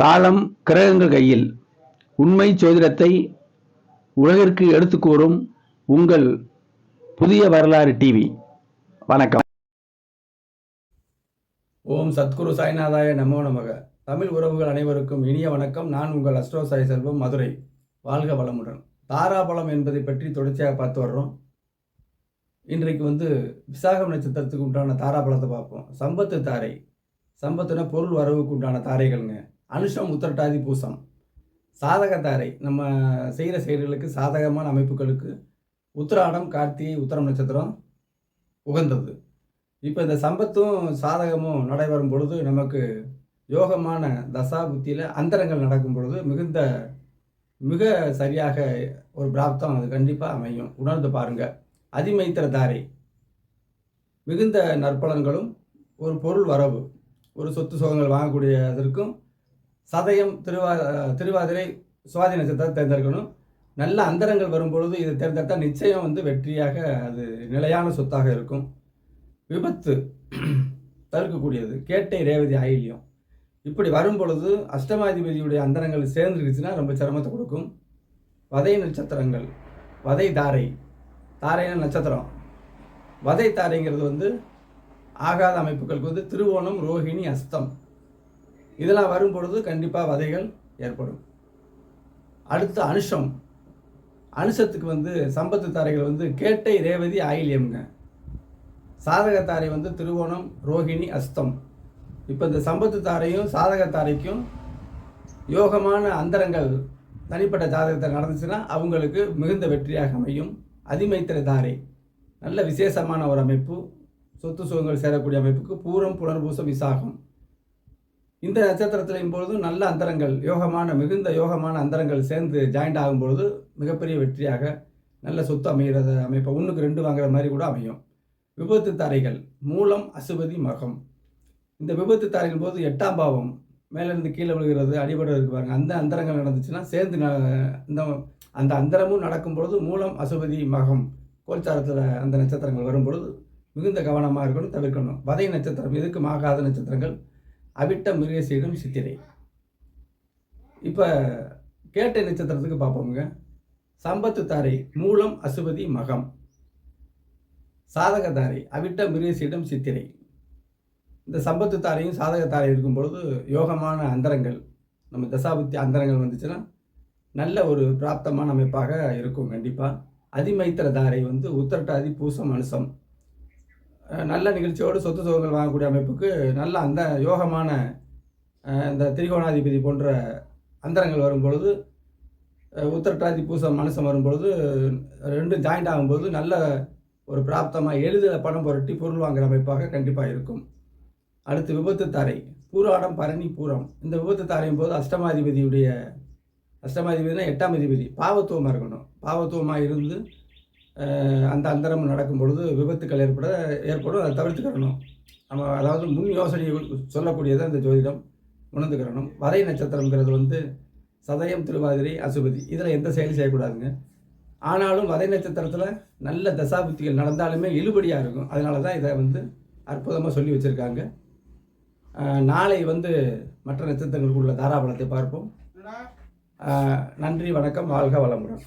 காலம் கிரகங்கள் கையில். உண்மை சோதிடத்தை உலகிற்கு எடுத்து கூறும் உங்கள் புதிய வரலாறு டிவி வணக்கம். ஓம் சத்குரு சாய்நாதாய நமோ நமக. தமிழ் உறவுகள் அனைவருக்கும் இனிய வணக்கம். நான் உங்கள் அஸ்ட்ரோ சாய் செல்வம் மதுரை. வாழ்க வளமுடன். தாராபலம் என்பதை பற்றி தொடர்ச்சியாக பார்த்து வர்றோம். இன்றைக்கு வந்து விசாகம் நட்சத்திரத்துக்கு உண்டான தாராபலத்தை பார்ப்போம். சம்பத்து தாரை. சம்பத்துனா பொருள் வரவுக்கு உண்டான தாரைகள்ங்க. அனுஷம் உத்தரட்டாதி பூசம் சாதக தாரை நம்ம செய்கிற செயல்களுக்கு சாதகமான அமைப்புகளுக்கு உத்திராடம் கார்த்திகை உத்தரம் நட்சத்திரம் உகந்தது. இப்போ இந்த சம்பத்தும் சாதகமும் நடைபெறும் பொழுது நமக்கு யோகமான தசா புத்தியில் அந்தரங்கள் நடக்கும் பொழுது மிகுந்த மிக சரியாக ஒரு பிராப்தம் அது கண்டிப்பாக அமையும். உணர்ந்து பாருங்கள் அதிமைத்திர தாரை. மிகுந்த நற்பலன்களும் ஒரு பொருள் வரவு. ஒரு சொத்து சுகங்கள் வாங்கக்கூடியதற்கும் சதயம் திருவா திருவாதிரை சுவாதி நட்சத்திரத்தை தேர்ந்தெடுக்கணும். நல்ல அந்தரங்கள் வரும்பொழுது இது தேர்ந்தெடுத்தால் நிச்சயம் வந்து வெற்றியாக அது நிலையான சொத்தாக இருக்கும். விபத்து தவிர்க்கக்கூடியது. கேட்டை ரேவதி ஆயில்யம் இப்படி வரும்பொழுது அஷ்டமாதிபதியுடைய அந்தரங்கள் சேர்ந்துருச்சுன்னா ரொம்ப சிரமத்தை கொடுக்கும். வதை நட்சத்திரங்கள் வதை தாரை. தாரைன நட்சத்திரம். வதை தாரைங்கிறது வந்து ஆகாத அமைப்புகளுக்கு வந்து திருவோணம் ரோஹிணி அஸ்தம். இதெல்லாம் வரும் பொழுது கண்டிப்பாக வதைகள் ஏற்படும். அடுத்த அனுஷம். அனுஷத்துக்கு வந்து சம்பத்து தாரைகள் வந்து கேட்டை ரேவதி ஆயில்யம்ங்க. சாதக தாரை வந்து திருவோணம் ரோஹிணி அஸ்தம். இப்போ இந்த சம்பத்து தாரையும் சாதக தாரைக்கும் யோகமான அந்தரங்கள் தனிப்பட்ட ஜாதகத்தில் நடந்துச்சுன்னா அவங்களுக்கு மிகுந்த வெற்றியாக அமையும். அதிமைத்திர தாரை. நல்ல விசேஷமான ஒரு அமைப்பு. சொத்து சுகங்கள் சேரக்கூடிய அமைப்புக்கு பூரம் புனர்பூசம் விசாகம். இந்த நட்சத்திரத்திலையும் பொழுது நல்ல அந்தரங்கள் யோகமான மிகுந்த யோகமான அந்தரங்கள் சேர்ந்து ஜாயிண்ட் ஆகும் பொழுது மிகப்பெரிய வெற்றியாக நல்ல சொத்து அமைகிறத அமைப்பை ஒன்றுக்கு ரெண்டு வாங்குற மாதிரி கூட அமையும். விபத்து தாரைகள் மூலம் அசுபதி மகம் இந்த விபத்து தாரைகள் போது எட்டாம் பாவம் மேலேருந்து கீழே விழுகிறது அடிபட இருக்கு பாருங்க. அந்த அந்தரங்கள் நடந்துச்சுன்னா சேர்ந்து ந- இந்த அந்த அந்தரமும் நடக்கும் பொழுது மூலம் அசுபதி மகம் கோல்சாரத்தில் அந்த நட்சத்திரங்கள் வரும் பொழுது மிகுந்த கவனமாக இருக்கணும் தவிர்க்கணும். வதை நட்சத்திரம் இதுக்கு மாகாத நட்சத்திரங்கள். அவிட்ட மிருகசீடும் சித்திரை. இப்போ கேட்ட நட்சத்திரத்துக்கு பார்ப்போமுங்க. சம்பத்து தாரை மூலம் அசுபதி மகம். சாதகதாரை அவிட்ட மிருகசீடம் சித்திரை. இந்த சம்பத்து தாரையும் சாதக தாரை இருக்கும் பொழுது யோகமான அந்தரங்கள் நம்ம தசாபுத்தி அந்தரங்கள் வந்துச்சுன்னா நல்ல ஒரு பிராப்தமான அமைப்பாக இருக்கும் கண்டிப்பாக அதிமைத்திர தாரை வந்து உத்திரட்டாதி பூசம் அனுசம். நல்ல நிகழ்ச்சியோடு சொத்து சுகங்கள் வாங்கக்கூடிய அமைப்புக்கு நல்ல அந்த யோகமான இந்த திரிகோணாதிபதி போன்ற அந்தரங்கள் வரும் பொழுது உத்தரட்டாதி பூசம் மனுஷம் வரும் பொழுது ரெண்டும் ஜாயிண்ட் ஆகும்போது நல்ல ஒரு பிராப்தமாக எளிதில் பணம் புரட்டி பொருள் வாங்குகிற அமைப்பாக கண்டிப்பாக இருக்கும். அடுத்து விபத்து தாரை பூராடம் பரணி பூரம். இந்த விபத்து தாரையும் போது அஷ்டமாதிபதியுடைய அஷ்டமாதிபதினா எட்டாம் அதிபதி பாவத்துவமாக இருக்கணும். பாவத்துவமாக இருந்து அந்த அந்தரம் நடக்கும் பொழுது விபத்துக்கள் ஏற்பட ஏற்படும். அதை தவிர்த்துக்கிறணும். நம்ம அதாவது முன் யோசனை சொல்லக்கூடியது அந்த ஜோதிடம் உணர்ந்துக்கிறணும். வரை நட்சத்திரங்கிறது வந்து சதயம் திருவாதிரை அசுபதி. இதில் எந்த செயலும் செய்யக்கூடாதுங்க. ஆனாலும் வதை நட்சத்திரத்தில் நல்ல தசாபுத்திகள் நடந்தாலுமே இழுபடியாக இருக்கும். அதனால தான் இதை வந்து அற்புதமாக சொல்லி வச்சுருக்காங்க. நாளை வந்து மற்ற நட்சத்திரங்களுக்கு உள்ள தாராபலத்தை பார்ப்போம். நன்றி வணக்கம் வாழ்க வளமுடன்.